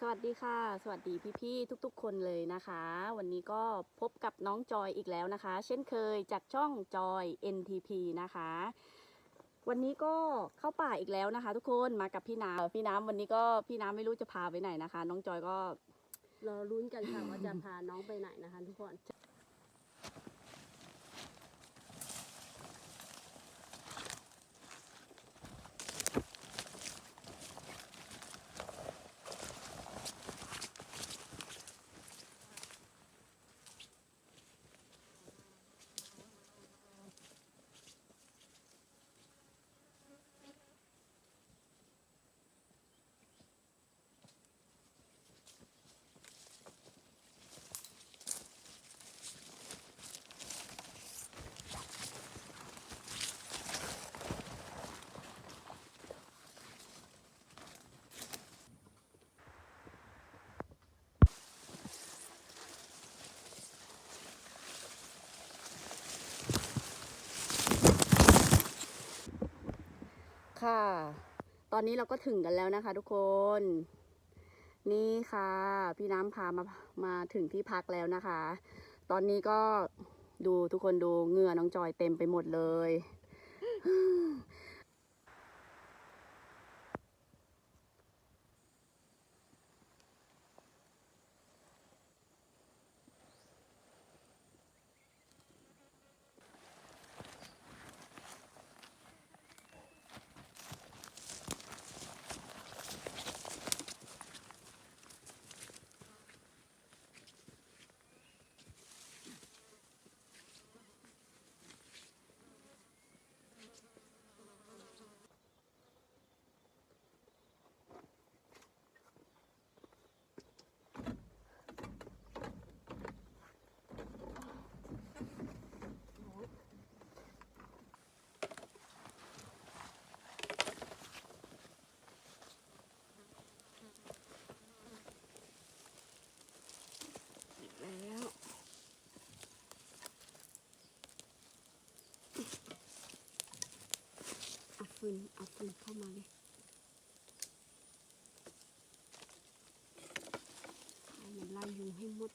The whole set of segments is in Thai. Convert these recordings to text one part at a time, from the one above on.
สวัสดีค่ะ สวัสดีพี่ๆทุกๆ คนเลยนะคะ วันนี้ก็พบกับน้องจอยอีกแล้วนะคะ เช่นเคยจากช่องจอย NTP นะคะ วันนี้ก็เข้าป่าอีกแล้วนะคะ ทุกคนมากับพี่น้ำพี่น้ำวันนี้ก็พี่น้ำไม่รู้จะพาไปไหนนะคะ น้องจอยก็รอรุ้นกันค่ะว่าจะพาน้องไปไหนนะคะ ทุกคน ค่ะ ต อนนี้เราก็ถึงกันแล้วนะคะ ทุกคน นี่ค่ะ พี่น้ำพามามาถึงที่พักแล้วนะคะ ตอนนี้ก็ดูทุกคนดูเหงื่อน้องจอยเต็มไปหมดเลย ฟืนเอาฟืนเข้ามาเลยให้มันไล่ยุงให้หมด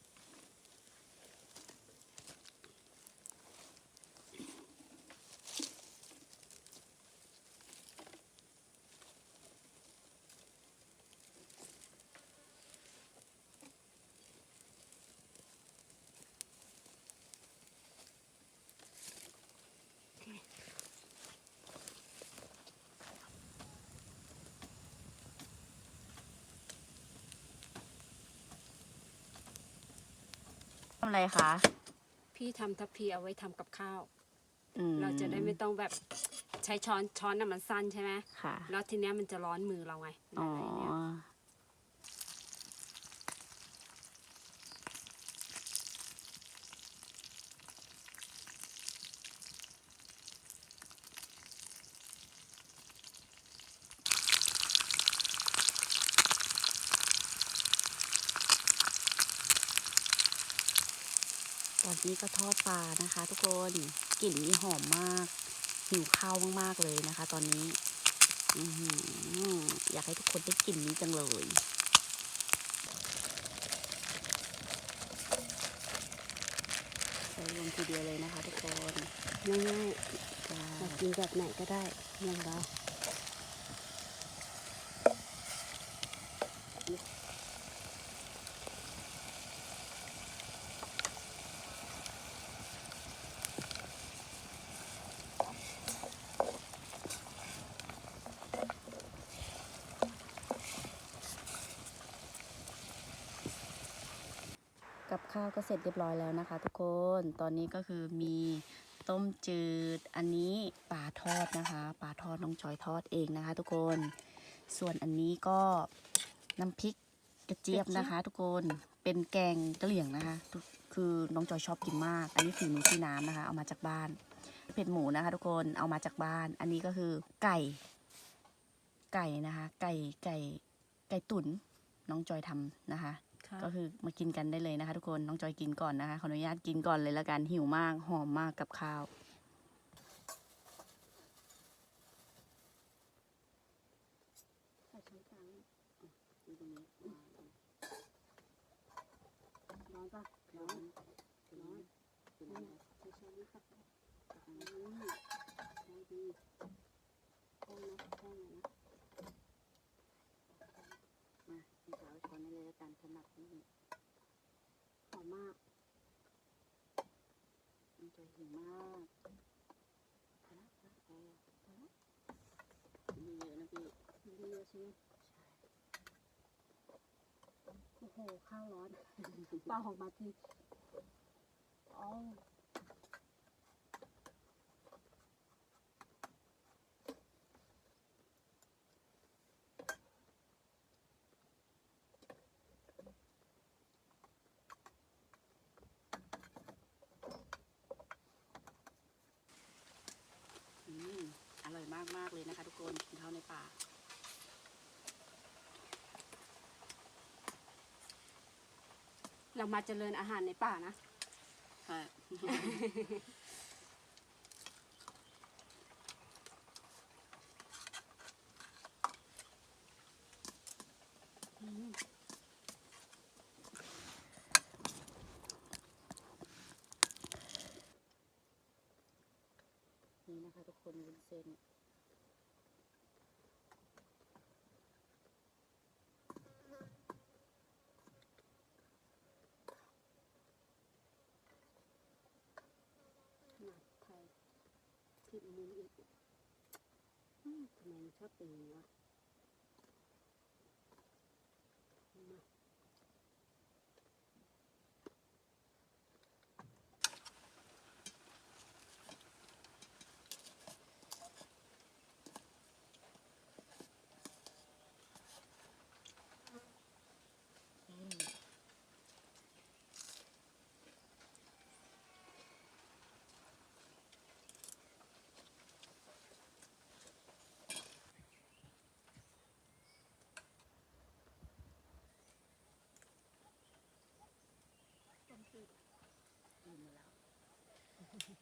ทำอะไรคะ พี่ทำทัพพีเอาไว้ทำกับข้าว อืมเราจะได้ไม่ต้องแบบใช้ช้อนช้อนน่ะมันสั้นใช่ไหมค่ะ แล้วทีเนี้ยมันจะร้อนมือเราไงอ๋อ อะไรอย่างเงี้ย นนี้ก็ทอดปลานะคะ ทุกคนกลิ่นนี่หอมมาก หิวข้าวมากๆเลยนะคะ ตอนนี้อือหืออยากให้ทุกคนได้กลิ่นนี้จังเลยใส่ลงทีเดียวเลยนะคะ ทุกคนง่ายจ้าๆเรากินแบบไหนก็ได้อย่าง กับข้าวก็เสร็จเรียบร้อยแล้วนะคะ ทุกคน ตอนนี้ก็คือมีต้มจืด อันนี้ปลาทอดนะคะ ปลาทอดน้องจอยทอดเองนะคะ ทุกคน ส่วนอันนี้ก็น้ำพริกกระเจี๊ยบนะคะ ทุกคน เป็นแกงกะเหรี่ยงนะคะทุกคือน้องจอยชอบกินมาก อันนี้ฝีมือพี่น้ำนะคะ เอามาจากบ้าน เผ็ดหมูนะคะ ทุกคน เอามาจากบ้าน อันนี้ก็คือไก่ ไก่นะคะ ไก่ ไก่ ไก่ตุ๋นน้องจอยทำนะคะค่ะ ก็คือมากินกันได้เลยนะคะ ทุกคนน้องจอยกินก่อนนะคะขออนุญาตกินก่อนเลยละกันหิวมากหอมมากกับข้าวใส่ช้อนกลางดูตรงนี้ป่ะร้อนร้อนเป็นไงใช้ช้อนนี้ค่ะอืมใช้ดีแห้งนะแห้งเลยนะ มาพี่สาว การถนัดนี่หอมมาก มันจะหิวมากพอละพอละพอละพอละมีเยอะนะพี่มีเยอะใช่ไหมโอ้โห ข้าวร้อนเปล่าออกมาทีอ๋อมอร่อยมากมากๆ เลยนะคะ ทุกคนกินข้าวในป่าเรามาเจริญอาหารในป่านะค่นี่นะคะทุกคนวุ้นเส้น ขนาดไทยที่มุมอีกอืมทำไมมัน ชอบเป็นางนี้วะมา อืมอิ่มแล้วเปิดดูได้ไหม มายังมีระวิ ค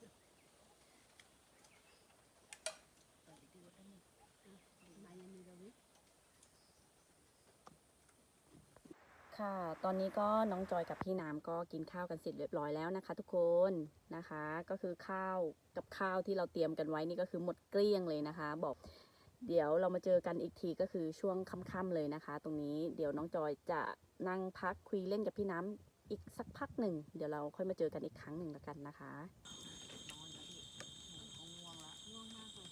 ่ะ ตอนนี้ก็น้องจอยกับพี่น้ำก็กินข้าวกันเสร็จเรียบร้อยแล้วนะคะ ทุกคนนะคะ ก็คือข้าวกับข้าวที่เราเตรียมกันไว้นี่ก็คือหมดเกลี้ยงเลยนะคะ บอก เดี๋ยวเรามาเจอกันอีกทีก็คือช่วงค่ำๆเลยนะคะ ตรงนี้เดี๋ยวน้องจอยจะนั่งพักคุยเล่นกับพี่น้ำอีกสักพักหนึ่ง เดี๋ยวเราค่อยมาเจอกันอีกครั้งหนึ่งแล้วกันนะคะ ง่วงมากเลย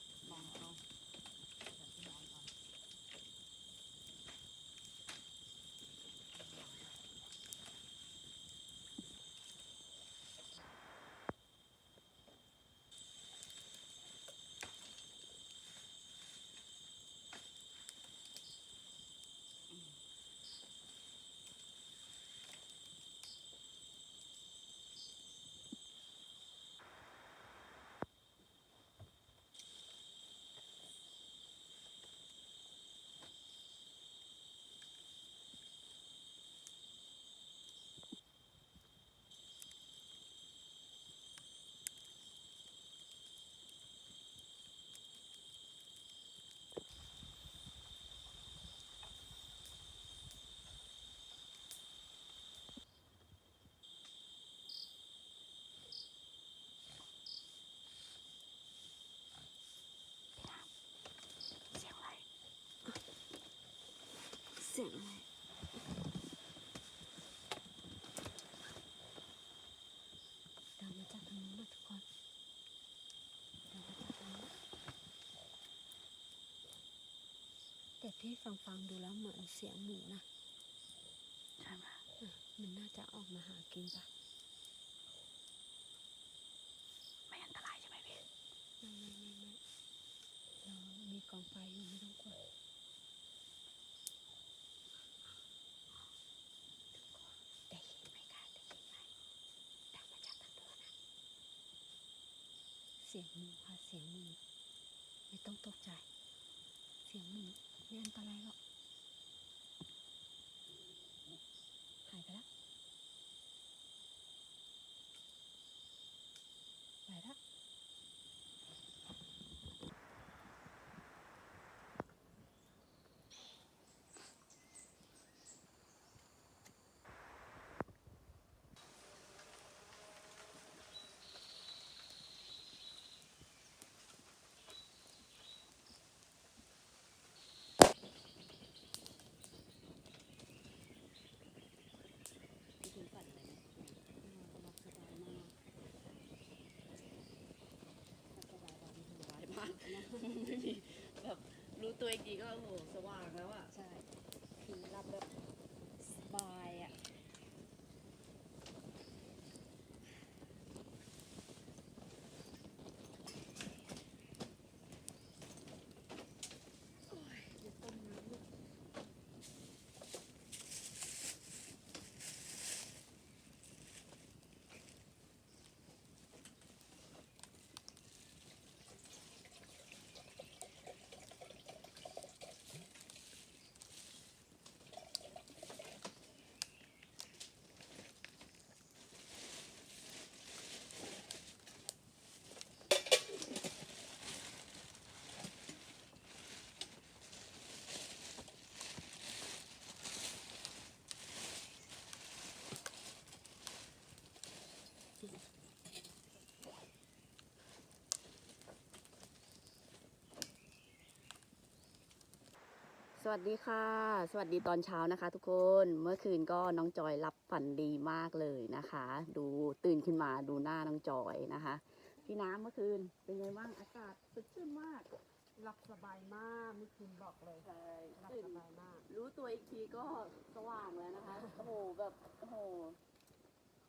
เสียงอะไร เสียงอะไรเดินมาจากทางนู้นนะทุกคนเดินมาจากทางนู้น แต่ที่ฟังฟังๆดูแล้วเหมือนเสียงหมูนะใช่ไหมเออมันน่าจะออกมาหากินปะไม่อันตรายใช่ไหมพี่ไม่ไม่ไม่ไม่เรามีกองไฟอยู่ไม่ต้องกลัวได้ยินไหมคะได้ยินไหมดังมาจากทางโน้นนะเสียงหมูค่ะเสียงหมูไม่ต้องตกใจ เสียงหมูไม่อันตรายหรอกหายไปแล้วไปแล้ว ตัวอีกทีก็โอ้โหสว่างแล้วอะ ใช่ผีหลับแบบสบายอะ โอ้ยเดี๋ยวต้มน้ำลูก ส วัสดีค่ะ สวัสดีตอนเช้านะคะ ทุกคนเมื่อคืนก็น้องจอยรับฝันดีมากเลยนะคะ ดูตื่นขึ้นมาดูหน้าน้องจอยนะคะ พี่น้ำเมื่อคืนเป็นไงบ้างอากาศสดชื่นมากหลับสบายมากเมื่อคืนบอกเลยใช่หลับตื่นสบายมาก รู้ตัวอีกทีก็สว่างแล้วนะคะโอ้โหแบบโอ้โห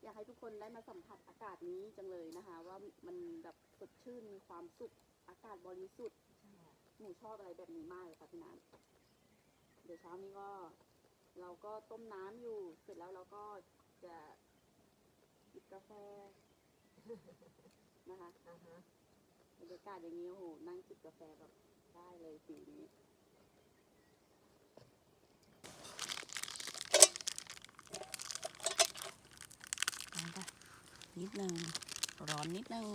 อยากให้ทุกคนได้มาสัมผัสอากาศนี้จังเลยนะคะ ว่ามันแบบสดชื่นมีความสุขอากาศบริสุทธิ์หนูชอบอะไรแบบนี้มากเลยค่ะพี่น้ำ เดี๋ยวเช้านี้ก็ เราก็ต้มน้ำอยู่ เสร็จแล้วเราก็จะจิบกาแฟนะคะอ่าฮะบรรยากาศอย่างนี้โอ้โหนั่งจิบกาแฟแบบได้เลยฟิวนี้ร้อนปะนิดนึงร้อนนิดนึง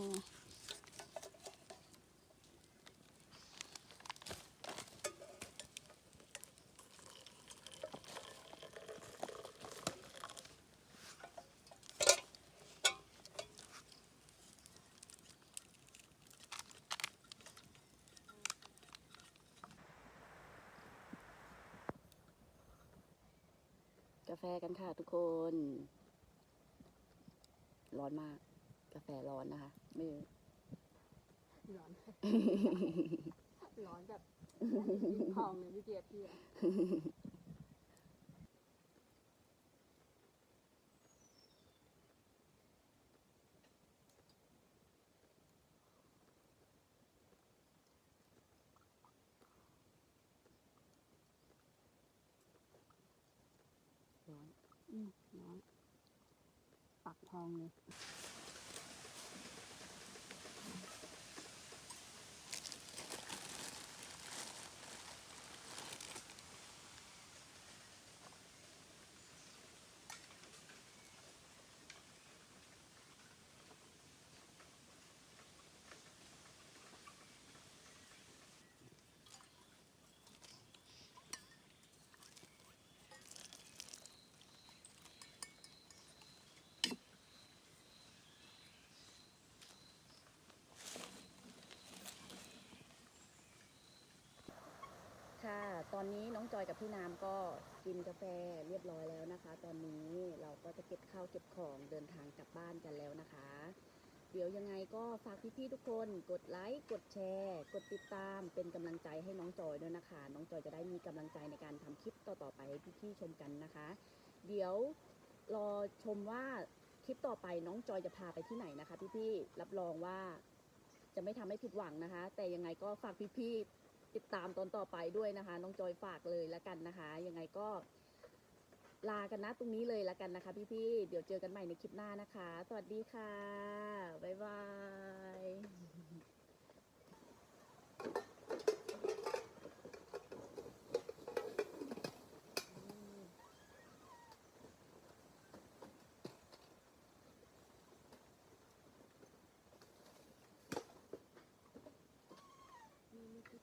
ฟกันค่ะทุกคน ร้อนมาก กาแฟร้อนนะคะ ไม่ร้อน ร้อนแบบพองเลยพี่เจี๊ยบพี่อะ ร้อน อืมร้อน ปั อนนี้น้องจอยกับพี่น้ำก็กินกาแฟเรียบร้อยแล้วนะคะ ตอนนี้เราก็จะเก็บข้าวเก็บของเดินทางกลับบ้านกันแล้วนะคะ เดี๋ยวยังไงก็ฝากพี่ๆทุกคนกดไลค์กดแชร์ กดติดตามเป็นกำลังใจให้น้องจอยด้วยนะคะ น้องจอยจะได้มีกำลังใจในการทำคลิปต่อๆไปให้พี่ๆชมกันนะคะ เดี๋ยวรอชมว่าคลิปต่อไปน้องจอยจะพาไปที่ไหนนะคะ พี่ๆรับรองว่าจะไม่ทำให้ผิดหวังนะคะ แต่ยังไงก็ฝากพี่ๆ ติดตามตอนต่อไปด้วยนะคะ น้องจอยฝากเลยละกันนะคะ ยังไงก็ลากันนะตรงนี้เลยละกันนะคะ พี่ๆ เดี๋ยวเจอกันใหม่ในคลิปหน้านะคะ สวัสดีค่ะ บ๊ายบาย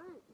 บ้าน